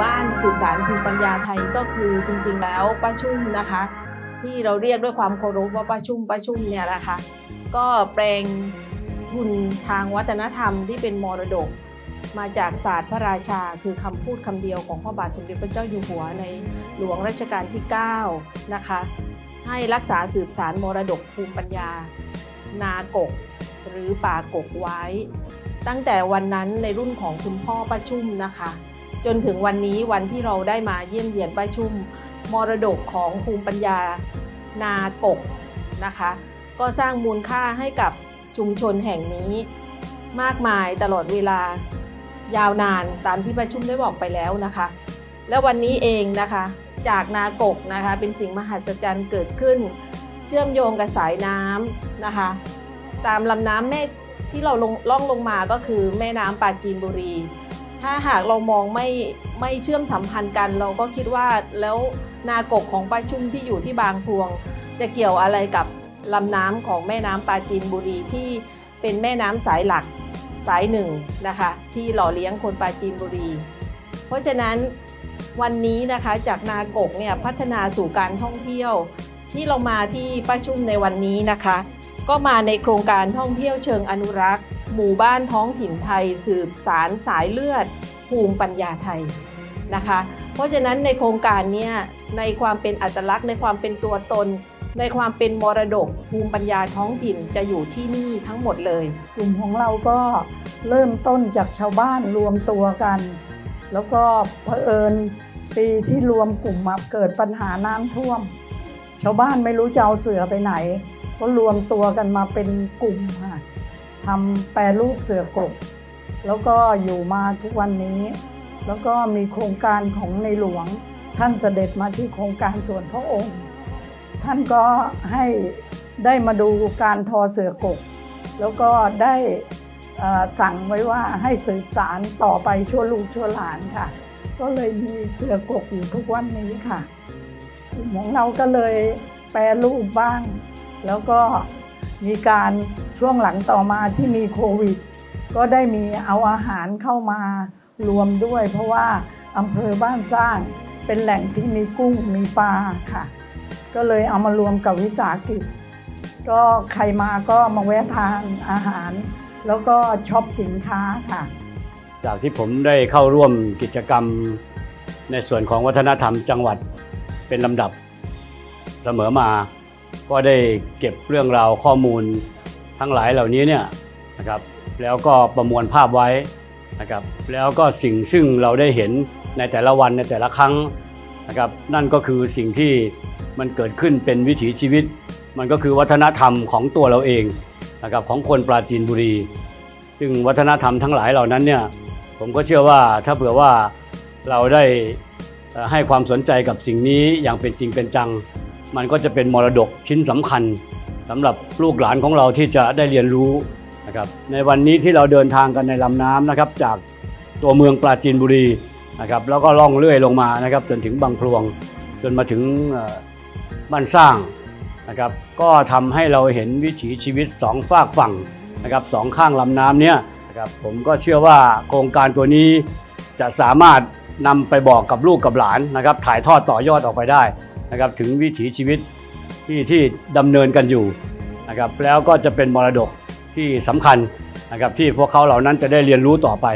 บ้านสืบสารภูมิปัญญาไทยก็คือจริงๆแล้วป้าชุ่มนะคะ ที่เราเรียกด้วยความเคารพว่าป้าชุ่มป้าชุ่มเนี่ยนะคะ ก็แปลงทุนทางวัฒนธรรมที่เป็นมรดก มาจากศาสตร์พระราชาคือคำพูดคำเดียวของพระบาทสมเด็จพระเจ้าอยู่หัวในหลวงรัชกาลที่ 9 นะคะ ให้รักษาสืบสารมรดกภูมิปัญญา นากก หรือป่ากกไว้ ตั้งแต่วันนั้นในรุ่นของคุณพ่อป้าชุ่มนะคะ จนถึงวันนี้วันที่เราได้มาเยี่ยมเยียนป้าชุ่มมรดกของภูมิปัญญานากกนะคะ ก็สร้างมูลค่าให้กับชุมชนแห่งนี้มากมายตลอดเวลายาวนานตามที่ประชุมได้บอกไปแล้วนะคะ และวันนี้เองนะคะ จากนากกนะคะ เป็นสิ่งมหัศจรรย์เกิดขึ้น เชื่อมโยงกับสายน้ำนะคะ ตามลำน้ำแม่ที่เราลงล่องลงมาก็คือแม่น้ำปาจีนบุรี ถ้าหากเรามองไม่ไม่เชื่อมสัมพันธ์กัน เราก็คิดว่าแล้วนากกของป้าชุ่มที่อยู่ที่บางพวง จะเกี่ยวอะไรกับลำน้ำของแม่น้ำปราจีนบุรีที่เป็นแม่น้ำสายหลักสายหนึ่งนะคะที่หล่อเลี้ยงคนปราจีนบุรี เพราะฉะนั้นวันนี้นะคะจากนากกเนี่ยพัฒนาสู่การท่องเที่ยว ที่เรามาที่ป้าชุ่มในวันนี้นะคะ ก็มาในโครงการท่องเที่ยวเชิงอนุรักษ์ หมู่บ้านท้องถิ่นไทย สืบสารสายเลือด ภูมิปัญญาไทยนะคะ เพราะฉะนั้นในโครงการนี้ในความเป็นอัตลักษณ์ ในความเป็นตัวตน ในความเป็นมรดก ภูมิปัญญาท้องถิ่นจะอยู่ที่นี่ทั้งหมดเลย กลุ่มของเราก็เริ่มต้นจากชาวบ้านรวมตัวกัน แล้วก็เผอิญปีที่รวมกลุ่มมาเกิดปัญหาน้ำท่วม ชาวบ้านไม่รู้จะเอาเสือไปไหนก็รวมตัวกันมาเป็นกลุ่มค่ะ ทำแปรรูปเสือกบแล้วก็อยู่มาทุกวันนี้ แล้วก็มีโครงการของในหลวง ท่านเสด็จมาที่โครงการส่วนพระองค์ ท่านก็ให้ได้มาดูการทอเสือกบแล้วก็ได้สั่งไว้ว่าให้สืบสารต่อไปชั่วลูกชั่วหลานค่ะ ก็เลยมีเสือกบอยู่ทุกวันนี้ค่ะกลุ่มของเราก็เลยแปรรูปบ้าง แล้วก็ มีการช่วงหลังต่อมาที่มีโควิด ก็ได้มีเอาอาหารเข้ามารวมด้วย เพราะว่าอำเภอบ้านสร้างเป็นแหล่งที่มีกุ้งมีปลาค่ะ ก็เลยเอามารวมกับวิสาหกิจ ก็ใครมาก็มาแวะทานอาหาร แล้วก็ช็อปสินค้าค่ะ จากที่ผมได้เข้าร่วมกิจกรรมในส่วนของวัฒนธรรมจังหวัดเป็นลำดับเสมอมา ก็ได้เก็บเรื่องราวข้อมูลทั้งหลายเหล่านี้เนี่ยนะครับแล้วก็ประมวลภาพไว้นะครับแล้วก็สิ่งซึ่งเราได้เห็นในแต่ละวันในแต่ละครั้งนะครับนั่นก็คือสิ่งที่มันเกิดขึ้นเป็นวิถีชีวิต มันก็คือวัฒนธรรมของตัวเราเองนะครับของคนปราจีนบุรี ซึ่งวัฒนธรรมทั้งหลายเหล่านั้นเนี่ยผมก็เชื่อว่าถ้าเผื่อว่าเราได้ให้ความสนใจกับสิ่งนี้อย่างเป็นจริงเป็นจัง มันก็จะเป็นมรดกชิ้นสำคัญสำหรับลูกหลานของเราที่จะได้เรียนรู้นะครับในวันนี้ที่เราเดินทางกันในลำน้ำนะครับ จากตัวเมืองปราจีนบุรีนะครับแล้วก็ล่องเลื่อยลงมานะครับ จนถึงบางพลวง จนมาถึงบ้านสร้างนะครับ ก็ทำให้เราเห็นวิถีชีวิตสองฝากฝั่งนะครับสองข้างลำน้ำเนี่ยนะครับผมก็เชื่อว่าโครงการตัวนี้จะสามารถนำไปบอกกับลูกกับหลานนะครับ ถ่ายทอดต่อยอดออกไปได้ นะครับถึงวิถีชีวิตที่ที่ดำเนินกันอยู่นะครับแล้วก็จะเป็นมรดกที่สำคัญนะครับที่พวกเขาเหล่านั้นจะได้เรียนรู้ต่อไป